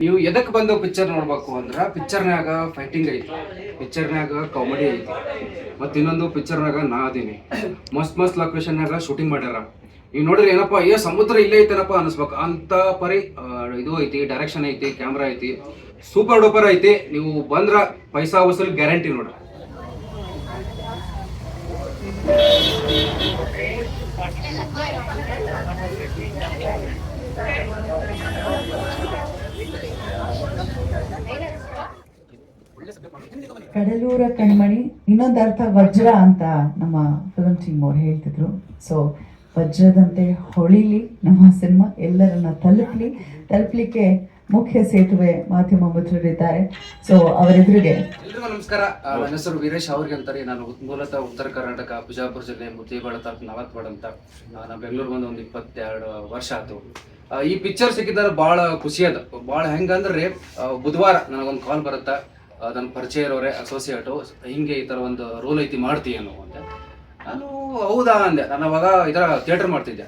ನೀವು ಎದಕ್ ಬಂದು ಪಿಕ್ಚರ್ ನೋಡ್ಬೇಕು ಅಂದ್ರ ಪಿಕ್ಚರ್ನಾಗ ಫೈಟಿಂಗ್ ಐತಿ. ಪಿಕ್ಚರ್ನಾಗ ಕಾಮಿಡಿ ಐತಿ. ಮತ್ತ ಇನ್ನೊಂದು ಪಿಕ್ಚರ್ನಾಗ ನಾ ಅದೀನಿ. ಮಸ್ತ್ ಮಸ್ತ್ ಲೊಕೇಶನ್ನಾಗ ಶೂಟಿಂಗ್ ಮಾಡ್ಯಾರ. ನೀವು ನೋಡ್ರಿ ಏನಪ್ಪ, ಏ ಸಮುದ್ರ ಇಲ್ಲೇ ಐತೇನಪ್ಪ ಅನಿಸ್ಬೇಕು. ಅಂತ ಪರಿ ಇದು ಐತಿ ಡೈರೆಕ್ಷನ್ ಐತಿ ಕ್ಯಾಮ್ರಾ ಐತಿ. ಸೂಪರ್ ಡೂಪರ್ ಐತಿ. ನೀವು ಬಂದ್ರ ಪೈಸಾ ವಸೂಲ್ ಗ್ಯಾರಂಟಿ ನೋಡ್ರಿ. ಕಡಲೂರ ಕಣ್ಮಣಿ, ಇನ್ನೊಂದು ಅರ್ಥ ವಜ್ರ ಅಂತ ನಮ್ಮ ಫಿಲಂ ಟೀಮ್ ಅವ್ರು ಹೇಳ್ತಿದ್ರು. ಸೊ ವಜ್ರದಂತೆ ಹೊಳಿಲಿ ನಮ್ಮ ಸಿನಿಮಾ ಎಲ್ಲರನ್ನ ತಲುಪಲಿ, ತಲುಪಲಿಕ್ಕೆ ಮುಖ್ಯ ಸೇತುವೆ ಮಾಧ್ಯಮ ಮಿತ್ರರಿದ್ದಾರೆ. ಸೊ ಅವರೆದುರಿಗೆ ಎಲ್ರಿಗೂ ನಮಸ್ಕಾರ. ನನ್ನ ಹೆಸರು ವೀರೇಶ್. ಅವ್ರಿಗೆ ಅಂತಾರೆ, ನಾನು ಮೂಲತಃ ಉತ್ತರ ಕರ್ನಾಟಕ, ಬಿಜಾಪುರ ಜಿಲ್ಲೆ ಮುದ್ದೇಬಾಳ ತಾಲೂಕು ನವತ್ವಾಡ ಅಂತ. ನಾನು ಬೆಂಗಳೂರು ಬಂದು ಒಂದು ಇಪ್ಪತ್ತೆರಡು ವರ್ಷ ಆಯ್ತು. ಈ ಪಿಕ್ಚರ್ ಸಿಕ್ಕಿದ್ದಾರೆ ಬಹಳ ಖುಷಿ ಅದ. ಭಾಳ ಹೆಂಗಂದ್ರೆ ಬುಧವಾರ ನನಗೊಂದು ಕಾಲ್ ಬರುತ್ತೆ. ನನ್ನ ಪರಿಚಯ ಇರೋರೆ ಅಸೋಸಿಯೇಟು ಹಿಂಗೆ ಈ ಥರ ಒಂದು ರೋಲ್ ಐತಿ ಮಾಡ್ತೀಯೇನು ಅಂತ ನಾನು, ಹೌದಾ ಅಂದೆ. ನಾನು ಅವಾಗ ಇದರ ಥಿಯೇಟರ್ ಮಾಡ್ತಿದ್ದೆ.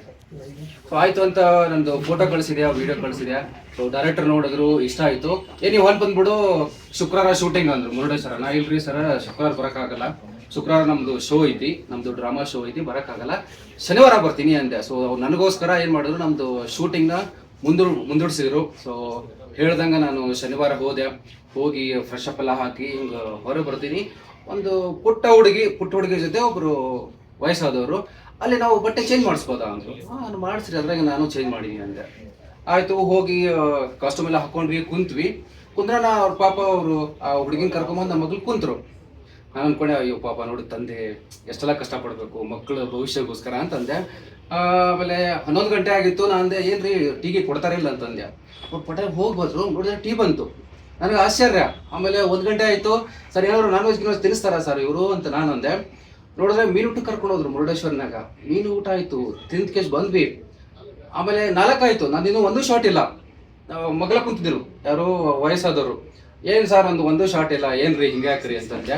ಸೊ ಆಯ್ತು ಅಂತ ನಂದು ಫೋಟೋ ಕಳಿಸಿದ್ಯಾ ವಿಡಿಯೋ ಕಳಿಸಿದ್ಯಾ ಸೊ ಡೈರೆಕ್ಟರ್ ನೋಡಿದ್ರು, ಇಷ್ಟ ಆಯ್ತು. ಏ, ನೀವು ಹೊಲ್ ಬಂದ್ಬಿಡು, ಶುಕ್ರವಾರ ಶೂಟಿಂಗ್ ಅಂದ್ರು, ಮುರುಡೇಶ್ವರ. ನಾ ಇಲ್ರಿ ಸರ್ ಶುಕ್ರವಾರ ಬರೋಕ್ಕಾಗಲ್ಲ. ಶುಕ್ರವಾರ ನಮ್ದು ಶೋ ಐತಿ, ನಮ್ದು ಡ್ರಾಮಾ ಶೋ ಐತಿ, ಬರೋಕ್ಕಾಗಲ್ಲ. ಶನಿವಾರ ಬರ್ತೀನಿ ಅಂದೆ. ಸೊ ನನಗೋಸ್ಕರ ಏನು ಮಾಡಿದ್ರು, ನಮ್ದು ಶೂಟಿಂಗ್ನ ಮುಂದೂ ಮುಂದೂಡಿಸಿದ್ರು ಸೊ ಹೇಳ್ದಂಗೆ ನಾನು ಶನಿವಾರ ಹೋದೆ. ಹೋಗಿ ಫ್ರೆಶ್ ಅಪ್ ಎಲ್ಲ ಹಾಕಿ ಹಿಂಗೆ ಹೊರಗೆ ಬರ್ತೀನಿ. ಒಂದು ಪುಟ್ಟ ಹುಡುಗಿ ಪುಟ್ಟ ಹುಡುಗಿ ಜೊತೆ ಒಬ್ಬರು ವಯಸ್ಸಾದವರು. ಅಲ್ಲಿ ನಾವು ಬಟ್ಟೆ ಚೇಂಜ್ ಮಾಡಿಸ್ಬೋದಾ ಅಂದರು. ನಾನು ಮಾಡಿಸ್ರಿ ಅದ್ರಾಗೆ ನಾನು ಚೇಂಜ್ ಮಾಡೀನಿ ಅಂದೆ. ಆಯಿತು, ಹೋಗಿ ಕಾಸ್ಟ್ಯೂಮ್ ಎಲ್ಲ ಹಾಕೊಂಡ್ವಿ, ಕುಂತ್ವಿ. ಕುಂದ್ರಣ ಅವ್ರ ಪಾಪ ಅವರು ಆ ಹುಡುಗಿನ ಕರ್ಕೊಂಬಂದು ನಮ್ಮ ಮಗಳು ಕುಂತ್ರು. ನಾನು ಅನ್ಕೊಂಡೆ, ಅಯ್ಯೋ ಪಾಪ, ನೋಡಿ ತಂದೆ, ಎಷ್ಟೆಲ್ಲ ಕಷ್ಟಪಡಬೇಕು ಮಕ್ಕಳ ಭವಿಷ್ಯಕ್ಕೋಸ್ಕರ ಅಂತಂದೆ ಆಮೇಲೆ ಹನ್ನೊಂದು ಗಂಟೆ ಆಗಿತ್ತು ನಾನು ಅಂದೆ, ಏನ್ರಿ ಟೀಗೆ ಕೊಡ್ತಾರೆ ಇಲ್ಲ ಅಂತಂದೆ ಅವ್ರು ಪಟೇಲ್ ಹೋಗಿ ಬಂದರು, ನೋಡಿದ್ರೆ ಟೀ ಬಂತು. ನನಗೆ ಆಶ್ಚರ್ಯ. ಆಮೇಲೆ ಒಂದು ಗಂಟೆ ಆಯಿತು, ಸರ್, ಏನಾದ್ರು ನಾನ್ ವೆಜ್ ಗಿನ್ವೆಜ್ ತಿನ್ನಿಸ್ತಾರ ಸರ್ ಇವರು? ಅಂತ ನಾನು ಅಂದೆ. ನೋಡಿದ್ರೆ ಮೀನು ಊಟ ಕರ್ಕೊಂಡು ಹೋದ್ರು ಮುರುಡೇಶ್ವರ್ನಾಗ ಮೀನು ಊಟ ಆಯಿತು, ತಿಂದ ಕೇಸ್ ಬಂದ್ವಿ. ಆಮೇಲೆ ನಾಲ್ಕಾಯಿತು ನಾನು ಇನ್ನೂ ಒಂದು ಶಾಟ್ ಇಲ್ಲ. ಮಗಳ ಕುಂತಿದ್ರು, ಯಾರು ವಯಸ್ಸಾದವರು. ಏನ್ ಸರ್ ಒಂದು ಒಂದು ಶಾಟ್ ಇಲ್ಲ? ಏನ್ರಿ ಹಿಂಗ್ಯಾಕ್ರಿ ಅಂತಂದೆ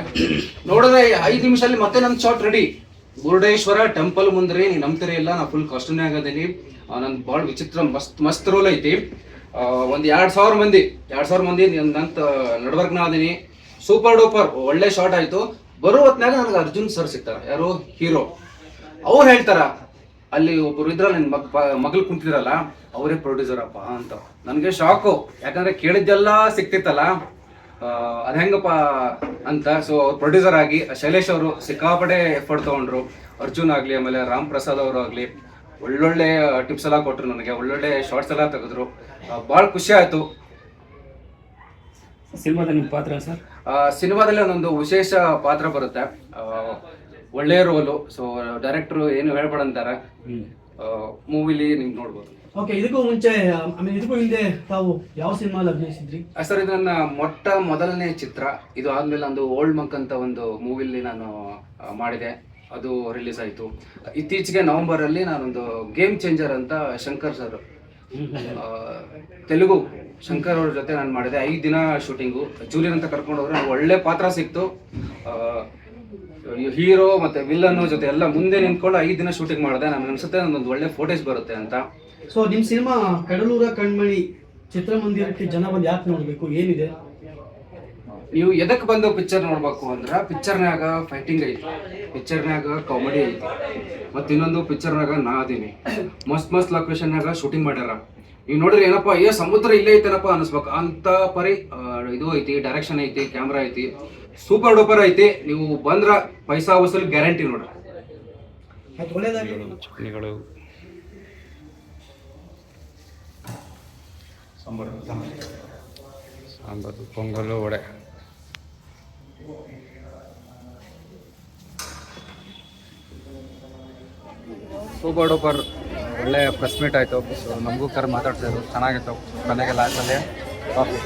ನೋಡಿದ್ರೆ ಐದು ನಿಮಿಷದಲ್ಲಿ ಮತ್ತೆ ನನ್ನ ಶಾಟ್ ರೆಡಿ ಮುರುಡೇಶ್ವರ ಟೆಂಪಲ್ ಮುಂದ್ರಿ ನೀ ನಂಬ್ತೀರಿ ಇಲ್ಲ, ನಾ ಫುಲ್ ಕಾಸ್ಟ್ಯೂಮ್ನಾಗ ಅದೀನಿ. ನನ್ ಭಾಳ ವಿಚಿತ್ರ, ಮಸ್ತ್ ಮಸ್ತ್ ರೋಲ್ ಐತಿ. ಒಂದು ಒಂದ್ ಎರಡ್ ಸಾವಿರ ಮಂದಿ, ಎರಡ್ ಸಾವಿರ ಮಂದಿ ನಂತ ನಡ್ವರ್ಕ್ನ ಅದೀನಿ. ಸೂಪರ್ ಡೂಪರ್ ಒಳ್ಳೆ ಶಾಟ್ ಆಯ್ತು. ಬರೋ ಹೊತ್ನಾಗ ನನಗೆ ಅರ್ಜುನ್ ಸರ್ ಸಿಗ್ತಾರ. ಯಾರು? ಹೀರೋ ಅವ್ರು ಹೇಳ್ತಾರ ಅಲ್ಲಿ ಒಬ್ಬರು ಇದ್ರಲ್ಲ ನಿನ್ ಮಗ್ ಮಗಳು ಕುಂತಿದ್ರಲ್ಲ ಅವರೇ ಪ್ರೊಡ್ಯೂಸರ್ ಅಪ್ಪ ಅಂತ. ನನಗೆ ಶಾಕು ಯಾಕಂದ್ರೆ ಕೇಳಿದ್ದೆಲ್ಲ ಸಿಕ್ತಿತ್ತಲ್ಲ. ಅದು ಹೆಂಗಪ್ಪ ಅಂತ ಸೊ ಅವ್ರು ಪ್ರೊಡ್ಯೂಸರ್ ಆಗಿ ಶೈಲೇಶ್ ಅವರು ಸಿಕ್ಕಾಪಟ್ಟೆ ಎಫರ್ಟ್ ತಗೊಂಡ್ರು. ಅರ್ಜುನ್ ಆಗಲಿ ಆಮೇಲೆ ರಾಮ್ ಪ್ರಸಾದ್ ಅವರು ಆಗಲಿ ಒಳ್ಳೊಳ್ಳೆ ಟಿಪ್ಸ್ ಎಲ್ಲ ಕೊಟ್ಟರು ನನಗೆ ಒಳ್ಳೊಳ್ಳೆ ಶಾರ್ಟ್ಸ್ ಎಲ್ಲ ತೆಗೆದ್ರು. ಭಾಳ ಖುಷಿ ಆಯಿತು. ಸಿನಿಮಾದಲ್ಲಿ ನಿಮ್ಮ ಪಾತ್ರ ಸರ್? ಸಿನಿಮಾದಲ್ಲಿ ಒಂದೊಂದು ವಿಶೇಷ ಪಾತ್ರ ಬರುತ್ತೆ. ಒಳ್ಳೆಯ ರೋಲು ಸೊ ಡೈರೆಕ್ಟ್ರು ಏನು ಹೇಳ್ಬೇಡ ಅಂತಾರೆ. ಮೂವಿಲಿ ನೀವು ನೋಡ್ಬೋದು. ಓಕೆ ಇದಕ್ಕೂ ಮುಂಚೆ ಆಮೇಲೆ ಇದಕ್ಕೂ ಹಿಂದೆ ತಾವು ಯಾವ ಸಿನಿಮಾಲಿ ಅಭಿನಯಿಸಿದ್ರಿ? ಸರ್ ಇದು ನನ್ನ ಮೊಟ್ಟ ಮೊದಲನೇ ಚಿತ್ರ. ಇದು ಆದ್ಮೇಲೆ ಒಂದು ಓಲ್ಡ್ ಮಂಕ್ ಅಂತ ಒಂದು ಮೂವಿಲಿ ನಾನು ಮಾಡಿದೆ. ಅದು ರಿಲೀಸ್ ಆಯಿತು. ಇತ್ತೀಚೆಗೆ ನವೆಂಬರ್ ಅಲ್ಲಿ ನಾನೊಂದು ಗೇಮ್ ಚೇಂಜರ್ ಅಂತ ಶಂಕರ್ ಸರ್ ತೆಲುಗು ಶಂಕರ್ ಅವ್ರ ಜೊತೆ ನಾನು ಮಾಡಿದೆ. ಐದು ದಿನ ಶೂಟಿಂಗು ಜೂಲಿಯನ್ ಅಂತ ಕರ್ಕೊಂಡು ಹೋದ್ರೆ ಒಳ್ಳೆ ಪಾತ್ರ ಸಿಕ್ತು. ಹೀರೋ ಮತ್ತೆ ವಿಲ್ಲನ್ ಜೊತೆ ಎಲ್ಲ ಮುಂದೆ ನಿಂತ್ಕೊಂಡು ಐದು ದಿನ ಶೂಟಿಂಗ್ ಮಾಡಿದೆ. ನಮ್ಗೆ ಅನ್ಸುತ್ತೆ ನಂದೊಂದು ಒಳ್ಳೆ ಫೋಟೇಜ್ ಬರುತ್ತೆ ಅಂತ. ಸೊ ನಿಮ್ಮ ಸಿನಿಮಾ ಕಡಲೂರ ಕಣ್ಮಣಿ ಚಿತ್ರಮಂದಿರಕ್ಕೆ ಜನ ಬಂದು ಯಾಕೆ ನೋಡಬೇಕು? ಏನಿದೆ? ನೀವು ಎದಕ್ಕೆ ಬಂದು ಪಿಕ್ಚರ್ ನೋಡ್ಬೇಕು ಅಂದ್ರೆ ಪಿಕ್ಚರ್ನಾಗ ಫೈಟಿಂಗ್ ಐತಿ. ಪಿಕ್ಚರ್ನಾಗ ಕಾಮಿಡಿ ಐತಿ. ಮತ್ತೆ ಇನ್ನೊಂದು ಪಿಕ್ಚರ್ನಾಗ ನಾ ಅದೀನಿ. ಮಸ್ತ್ ಮಸ್ತ್ ಲೊಕೇಶನ್ನಾಗ ಶೂಟಿಂಗ್ ಮಾಡ್ಯಾರ. ನೀವು ನೋಡಿದ್ರೆ ಏನಪ್ಪ ಏ ಸಮುದ್ರ ಇಲ್ಲೇ ಐತೆನಪ್ಪ ಅನಿಸ್ಬೇಕು. ಅಂತ ಪರಿ ಇದು ಐತಿ ಡೈರೆಕ್ಷನ್ ಐತಿ ಕ್ಯಾಮ್ರಾ ಐತಿ. ಸೂಪರ್ ಡೂಪರ್ ಐತಿ. ನೀವು ಬಂದ್ರ ಪೈಸಾ ವಸೂಲ್ ಗ್ಯಾರಂಟಿ ನೋಡ್ರಿ. ಸಾಂಬಾರು ಪೊಂಗಲು ವಡೆ. ಸೂಪರ್ ಡೂಪರ್ ಒಳ್ಳೆ ಪ್ರೆಸ್ ಮೀಟ್ ಆಯ್ತು. ನಮಗೂ ಕರ್ ಮಾತಾಡ್ತಿದ್ರು. ಚೆನ್ನಾಗಿತ್ತು. ಮನೆಗೆ ಲಾಸ್ಟಲ್ಲಿ ഓക്കെ.